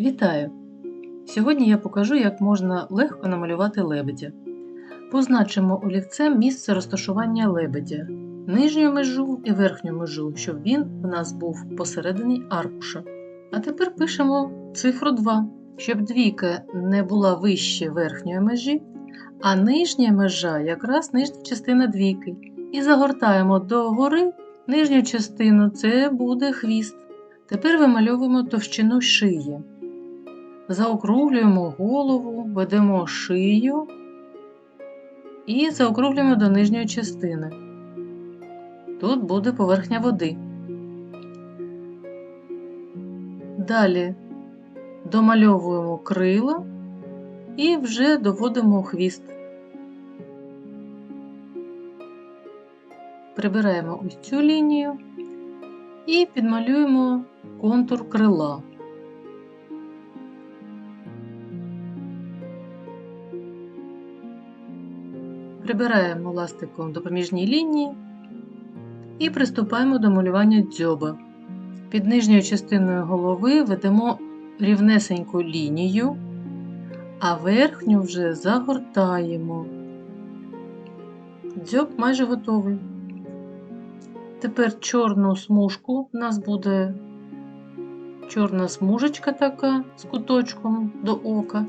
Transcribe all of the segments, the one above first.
Вітаю! Сьогодні я покажу, як можна легко намалювати лебедя. Позначимо олівцем місце розташування лебедя, нижню межу і верхню межу, щоб він в нас був посередині аркуша. А тепер пишемо цифру 2, щоб двійка не була вище верхньої межі, а нижня межа якраз нижня частина двійки. І загортаємо догори нижню частину, це буде хвіст. Тепер вимальовуємо товщину шиї. Заокруглюємо голову, ведемо шию і заокруглюємо до нижньої частини. Тут буде поверхня води. Далі домальовуємо крила і вже доводимо хвіст. Прибираємо ось цю лінію і підмалюємо контур крила. Прибираємо ластиком допоміжні лінії і приступаємо до малювання дзьоба. Під нижньою частиною голови ведемо рівнесеньку лінію, а верхню вже загортаємо. Дзьоб майже готовий. Тепер чорну смужку у нас буде чорна смужечка така з куточком до ока.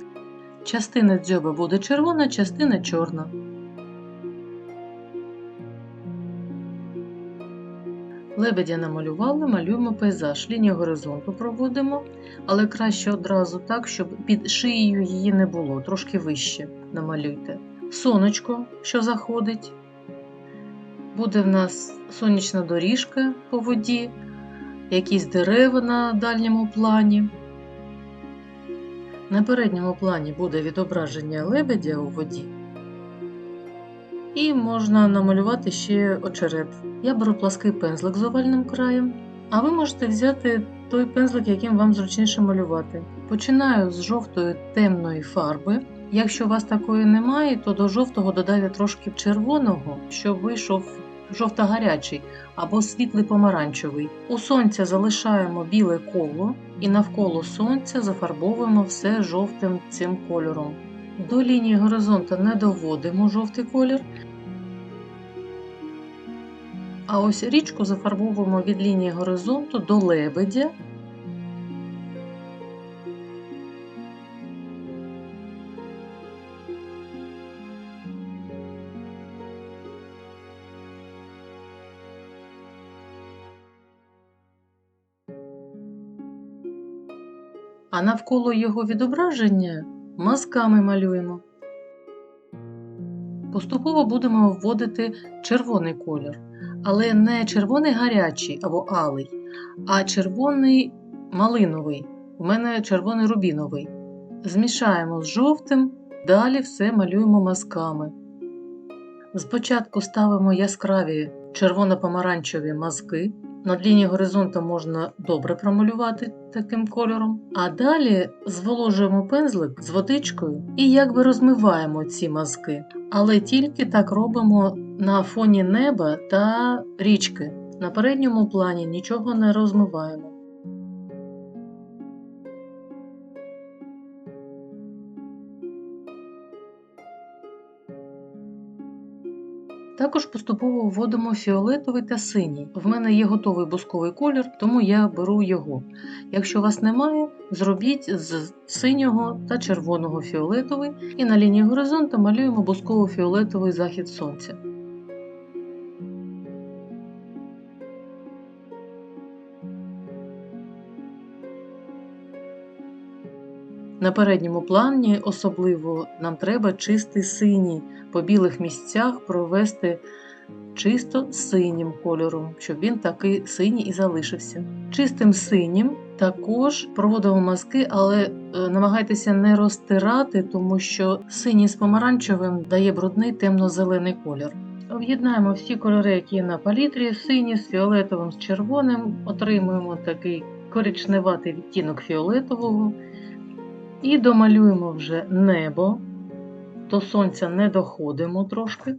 Частина дзьоба буде червона, частина чорна. Лебедя намалювали, малюємо пейзаж. Лінію горизонту проводимо, але краще одразу так, щоб під шиєю її не було, трошки вище намалюйте. Сонечко, що заходить. Буде в нас сонячна доріжка по воді, якісь дерева на дальньому плані. На передньому плані буде відображення лебедя у воді. І можна намалювати ще очерет. Я беру плаский пензлик з овальним краєм, а ви можете взяти той пензлик, яким вам зручніше малювати. Починаю з жовтої темної фарби. Якщо у вас такої немає, то до жовтого додайте трошки червоного, щоб вийшов жовто-гарячий або світлий помаранчевий. У сонця залишаємо біле коло і навколо сонця зафарбовуємо все жовтим цим кольором. До лінії горизонту не доводимо жовтий колір. А ось річку зафарбовуємо від лінії горизонту до лебедя. А навколо його відображення мазками малюємо. Поступово будемо вводити червоний колір, але не червоний гарячий або алий, а червоний малиновий. У мене червоний рубіновий. Змішаємо з жовтим, далі все малюємо мазками. Спочатку ставимо яскраві червоно-помаранчеві мазки. Над лінією горизонту можна добре промалювати таким кольором. А далі зволожуємо пензлик з водичкою і якби розмиваємо ці мазки. Але тільки так робимо на фоні неба та річки. На передньому плані нічого не розмиваємо. Також поступово вводимо фіолетовий та синій. В мене є готовий бусковий колір, тому я беру його. Якщо у вас немає, зробіть з синього та червоного фіолетовий і на лінії горизонту малюємо бусково-фіолетовий захід сонця. На передньому плані особливо нам треба чистий синій по білих місцях провести чисто синім кольором, щоб він такий синій і залишився. Чистим синім також проводимо мазки, але е, намагайтеся не розтирати, тому що синій з помаранчевим дає брудний темно-зелений колір. Об'єднаємо всі кольори, які є на палітрі, сині з фіолетовим, з червоним, отримуємо такий коричневатий відтінок фіолетового. І домалюємо вже небо, до сонця не доходимо трошки.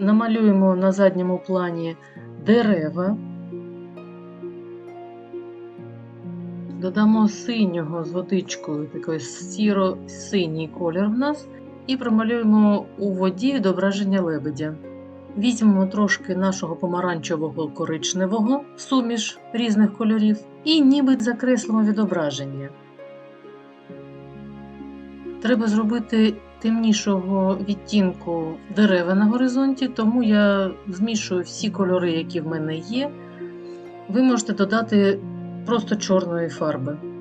Намалюємо на задньому плані дерева, додамо синього з водичкою, такий сіро-синій колір в нас, і промалюємо у воді відображення лебедя. Візьмемо трошки нашого помаранчевого коричневого, суміш різних кольорів, і ніби закреслимо відображення. Треба зробити темнішого відтінку дерева на горизонті, тому я змішую всі кольори, які в мене є. Ви можете додати просто чорної фарби.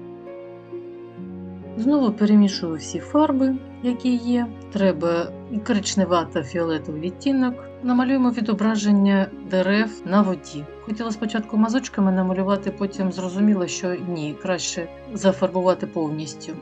Знову перемішую всі фарби, які є. Треба і коричневата фіолетовий відтінок. Намалюємо відображення дерев на воді. Хотіла спочатку мазочками намалювати, потім зрозуміла, що ні, краще зафарбувати повністю.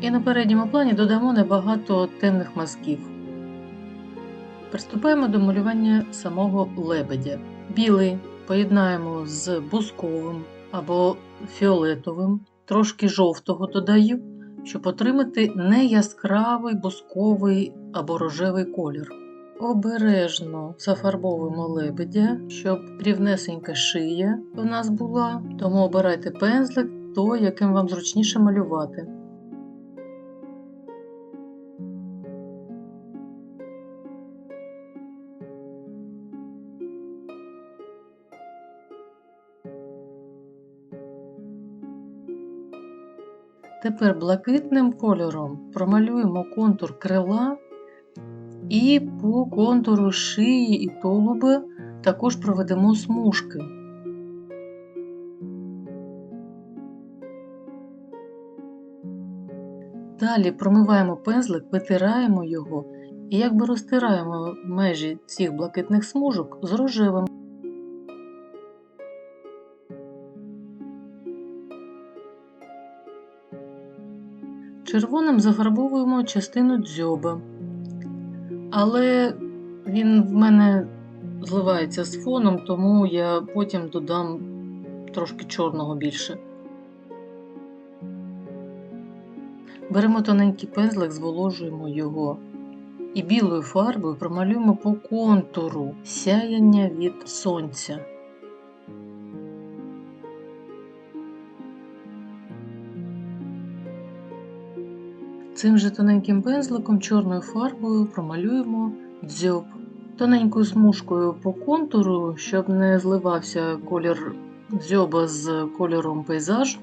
І на передньому плані додамо небагато темних мазків. Приступаємо до малювання самого лебедя. Білий поєднаємо з бусковим або фіолетовим, трошки жовтого додаю, щоб отримати не яскравий бусковий або рожевий колір. Обережно зафарбовуємо лебедя, щоб рівнесенька шия у нас була, тому обирайте пензлик, то яким вам зручніше малювати. Тепер блакитним кольором промалюємо контур крила і по контуру шиї і тулуби також проведемо смужки. Далі промиваємо пензлик, витираємо його і якби розтираємо межі цих блакитних смужок з рожевим. Червоним зафарбовуємо частину дзьоба, але він в мене зливається з фоном, тому я потім додам трошки чорного більше. Беремо тоненький пензлик, зволожуємо його і білою фарбою промалюємо по контуру сяяння від сонця. Цим же тоненьким пензликом чорною фарбою промалюємо дзьоб. Тоненькою смужкою по контуру, щоб не зливався колір дзьоба з кольором пейзажу.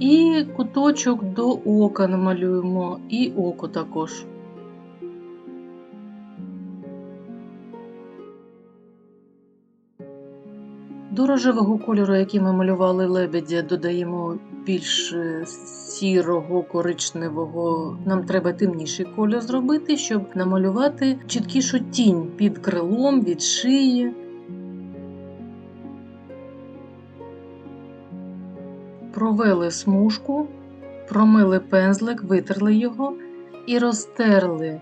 І куточок до ока намалюємо, і око також. До рожевого кольору, який ми малювали лебедя, додаємо більш е, сірого, коричневого. Нам треба темніший кольор зробити, щоб намалювати чіткішу тінь під крилом, від шиї. Провели смужку, промили пензлик, витерли його і розтерли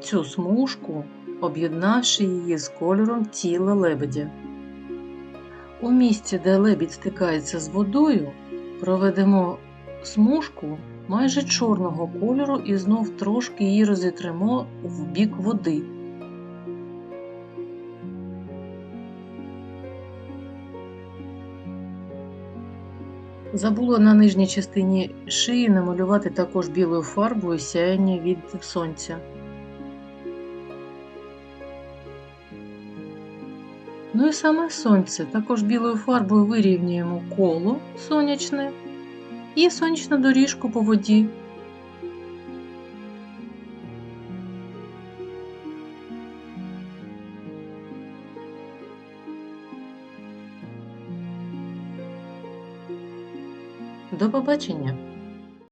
цю смужку, об'єднавши її з кольором тіла лебедя. У місці, де лебідь стикається з водою, проведемо смужку майже чорного кольору і знов трошки її розітримо в бік води. Забула на нижній частині шиї намалювати також білою фарбою сяяння від сонця. Ну і саме сонце. Також білою фарбою вирівнюємо коло сонячне і сонячну доріжку по воді. До побачення!